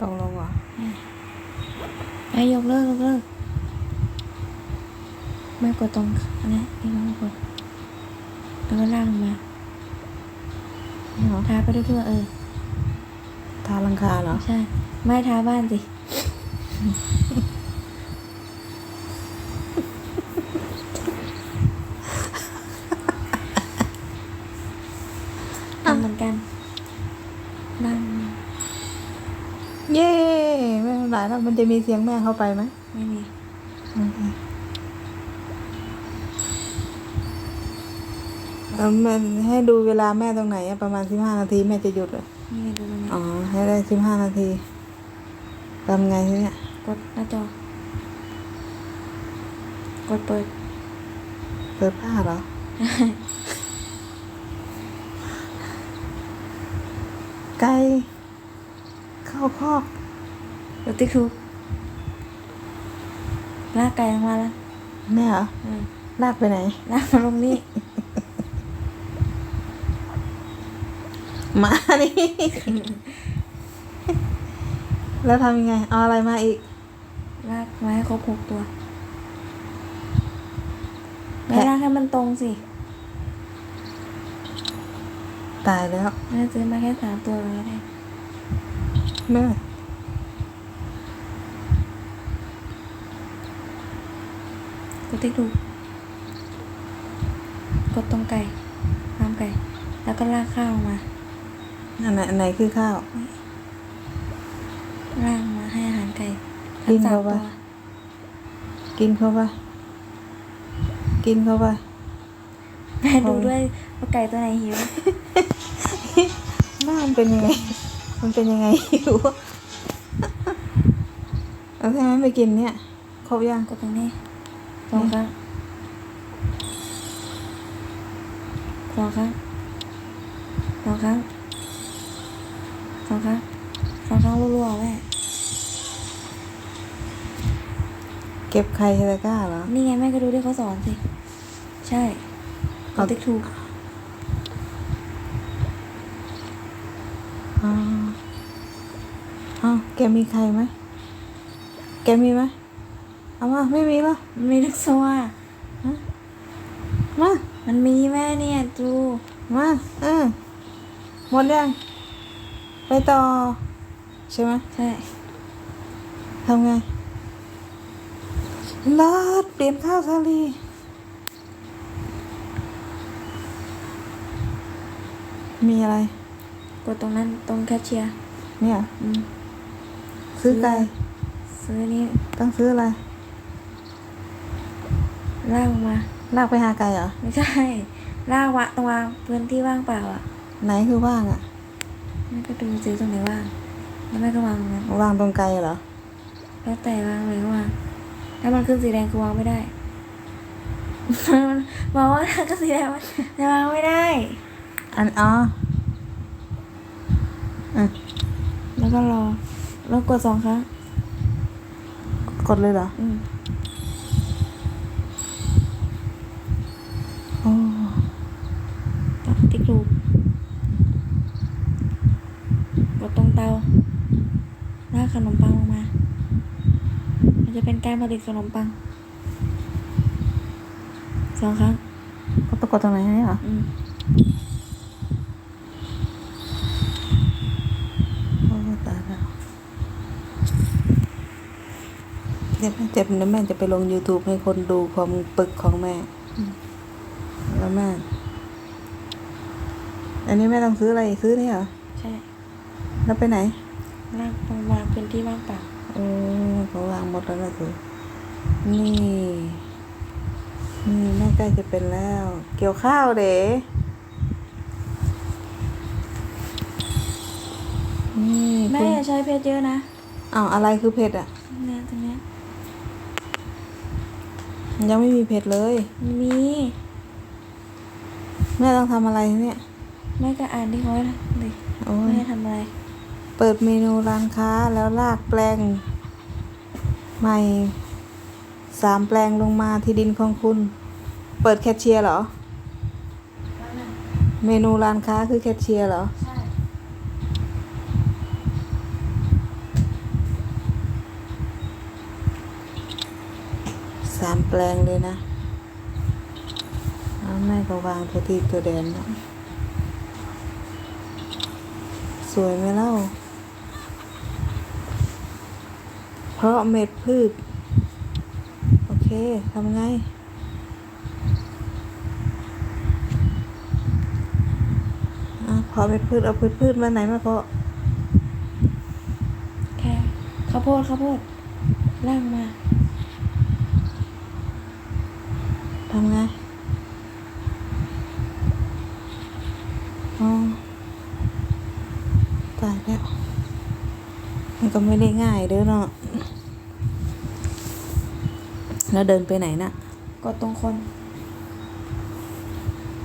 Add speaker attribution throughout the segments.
Speaker 1: ตกลงเหรอ
Speaker 2: ไอ้ยกเลิกยกเลิกไม่กดตรงอันนี้นี่เราไม่กดแล้วก็ลากลงมา
Speaker 1: นี่เหรอ
Speaker 2: ทาไปทั่วๆเออ
Speaker 1: ทาลังคาเหรอ
Speaker 2: ใช่ ไม่ทาบ้านสิ ทำเหมือนกันนั่ง
Speaker 1: เย้ไม่เป็นไรแล้วมันจะมีเสียงแม่เข้าไปไหม
Speaker 2: ไม่มี
Speaker 1: อืมเออมันให้ดูเวลาแม่ตรงไหนอะประมาณสิบห้านาทีแม่จะหยุดเลย
Speaker 2: นี่ไงดูตรงนี้
Speaker 1: อ๋อ ให้ได้สิบห้านาทีทำไงทีเนี่ย
Speaker 2: กดหน้าจอกดเปิด
Speaker 1: เปิดผ้าเหรอไก่เข้าคอก
Speaker 2: กดติ๊กถูกลากไก่ลงมาแล้ว
Speaker 1: แม่เหรอ
Speaker 2: อืม
Speaker 1: ลากไปไหน
Speaker 2: ลากมาลงนี่
Speaker 1: มานี่ แล้วทำยังไง เอาอะไรมาอีก
Speaker 2: ลากมาให้ครบหกตัว
Speaker 1: แพะ
Speaker 2: ไม่ลากให้มันตรงสิ
Speaker 1: ตายแล้ว
Speaker 2: แม่ซื้อมาแค่สามตัวก็ได้
Speaker 1: แม่
Speaker 2: กดติ๊กถูกกดตรงไก่ตามไก่ แล้วก็ลากข้าวมา
Speaker 1: อันไหนอันไหนคือข้าว
Speaker 2: ลากมาให้อาหารไก่
Speaker 1: กิ
Speaker 2: ทั้ง
Speaker 1: น
Speaker 2: สาม
Speaker 1: เข้าไป
Speaker 2: ตัว
Speaker 1: กินเข้าไปกินเข้าไป
Speaker 2: แม่ดูด้วยว่าไก่ตัวไหนหิว
Speaker 1: หน้ามันเป็นยังไง มันเป็นยังไงอยู่แล้วทำไมไม่กินเนี่ยครบยัง
Speaker 2: กดตรงนี้สองครั้งสองครั้งสองครั้งสองครั้งสองครั้งรัวๆแม่
Speaker 1: เก็บไข่เทเลก้าเหรอ
Speaker 2: นี่ไงแม่ก็ดูที่เขาสอนสิ ใช่กดติ๊กถูก
Speaker 1: อ๋ออ้าวแกมีใครไหมแกมีไหมเอามาไม่มีเหรอ
Speaker 2: มันมีทุกตัว
Speaker 1: มา
Speaker 2: มันมีแม่เนี่ยดู
Speaker 1: มาเออหมดยังไปต่อ ใช่ไหม
Speaker 2: ใช่
Speaker 1: ทำไงลาดเปลี่ยนข้าวสาลีมีอะไร
Speaker 2: กดตรงนั้นตรงแคชเชียร์
Speaker 1: เนี่ย
Speaker 2: อืม
Speaker 1: ซื้อไก่
Speaker 2: ซื้อนี่
Speaker 1: ต้องซื้ออะไร
Speaker 2: ลากออกมา
Speaker 1: ลากไปหาไก่เหรอ
Speaker 2: ไม่ใช่ลากวะตรงวางพื้นที่ว่างเปล่าอะ
Speaker 1: ไหนคือว่างอะ
Speaker 2: แม่ก็ดูซื้อตรงไหนว่างแล้วแม่ก็วางตรงนั้น
Speaker 1: วางตรงไก่เหรอ
Speaker 2: แล้วแต่วางเลยก็วางถ้ามันขึ้นสีแดงคือวางไม่ได้มันบอกว่าถ้าก็สีแดงมันจะวางไม่ได้
Speaker 1: อันอ๋ออะ
Speaker 2: แล้วก็รอ แล้วกดสองครั้ง
Speaker 1: กดเลยเหรอ
Speaker 2: อืม
Speaker 1: โอ้
Speaker 2: ตัดติ๊กถูกกดตรงเตาลากขนมปังลงมา มันจะเป็นการผลิตขนมปังสองครั้ง
Speaker 1: ก็ต้องกดตรงไหนนี่เหรอ
Speaker 2: อืม
Speaker 1: โอ้ตายแล้ว เดี๋ยวแม่จะเดี๋ยวแม่จะไปลง YouTube ให้คนดูความปึกของแม่ แล้วแม่ อันนี้แม่ต้องซื้ออะไรซื้อนี่เหรอ
Speaker 2: ใช่
Speaker 1: แล้วไปไหน
Speaker 2: ลากตรงวางพื้นที่ว่างเปล่า
Speaker 1: โอ้เขาวางหมดแล้วนะสินี่นี่แม่ใกล้จะเป็นแล้ว เกี่ยวข้าวเด๋นี่
Speaker 2: แม่
Speaker 1: คุณ
Speaker 2: อย่าใช้เพชรเยอะนะ
Speaker 1: อ้าวอะไรคือเผ็ดอะ
Speaker 2: เนี่ยตรงเนี้ย
Speaker 1: ยังไม่มีเผ็ดเลย
Speaker 2: มันมี
Speaker 1: แม่ต้องทำอะไรเนี่ย
Speaker 2: แม่ก็อ่านที่เขาเลยดิ
Speaker 1: โอ้ย
Speaker 2: แม่ทำอะไร
Speaker 1: เปิดเมนูร้านค้าแล้วลากแปลง ใหม่สามแปลงลงมาที่ดินของคุณ เปิดแคชเชียร์เหรอ เมนูร้านค้าคือแคชเชียร์เหรอ สามแปลงเลยนะแม่ก็วางตัวที่ตัวแดนนะสวยไหมเล่า เพราะเม็ดพืช โอเคทำไงอะพอเม็ดพืชเอาพืชพืชมาไหนมาเพาะ
Speaker 2: แค่ข้าวโพดข้าวโพดล่างมา
Speaker 1: ทำไงอ๋อตายแล้ว มันก็ไม่ได้ง่ายเด้อเนาะ แล้วเดินไปไหนน่ะ
Speaker 2: กดตรงคน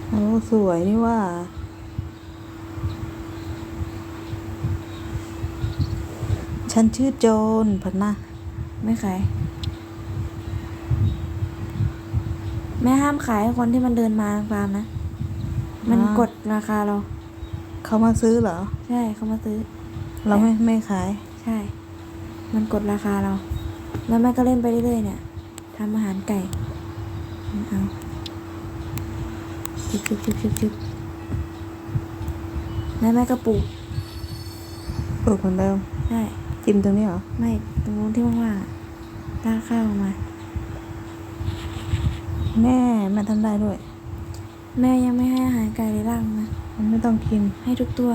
Speaker 1: โอ้สวยนี่ว่าฉันชื่อโจนพันนะ
Speaker 2: ไม่ขาย แม่ห้ามขายให้คนที่มันเดินมาตามนะ มันกดราคาเรา
Speaker 1: เขามาซื้อเหรอ
Speaker 2: ใช่เขามาซื้อ
Speaker 1: เราไม่ไม่ขาย
Speaker 2: ใช่ มันกดราคาเรา แล้วแม่ก็เล่นไปเรื่อยๆเนี่ยทำอาหารไก่เอาชึบชึบชึบชึบชึบแล้วแม่ก็ปลูก
Speaker 1: ปลูกเหมือนเดิม
Speaker 2: ใช่
Speaker 1: จิ้มตรงนี้เหรอ
Speaker 2: ไม่ ตรงนู้นที่ว่างๆอะลากข้าวมา
Speaker 1: แม่แม่ทำได้ด้วย
Speaker 2: แม่ยังไม่ให้อาหารไก่เลยลากมา
Speaker 1: มันไม่ต้องกิน
Speaker 2: ให้ทุกตัว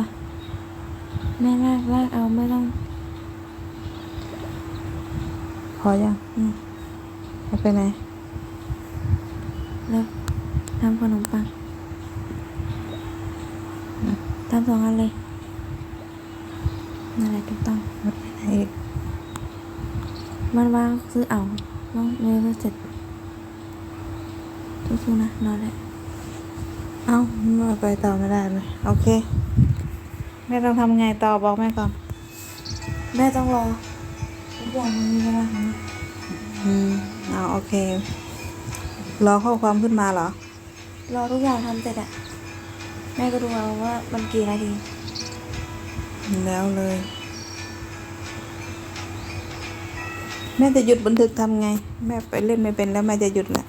Speaker 2: แม่ลากลากเอาไม่ต้อง
Speaker 1: พอยัง
Speaker 2: อืม
Speaker 1: เอาไปไหน
Speaker 2: แล้วทำขนมปังทำสองอันเลยนั่นแหละถูกต้อง
Speaker 1: เอาไปไหนอีก
Speaker 2: มันวางซื้อเอาวางเลยก็เสร็จ สู้ๆนะนอนแหละ
Speaker 1: เอ้าแม่ไปต่อไม่ได้เลยโอเค แม่ต้องทำไงต่อบอกแม่ก่อน
Speaker 2: แม่ต้องรอทุกอย่างมันมีเวลาของมัน
Speaker 1: อืมเอาโอเค รอข้อความขึ้นมาเหรอ
Speaker 2: รอทุกอย่างทำเสร็จอะแม่ก็ดูเอาว่ามันกี่นาที
Speaker 1: แล้วเลย แม่จะหยุดบันทึกทำไง แม่ไปเล่นไม่เป็นแล้วแม่จะหยุดแหละ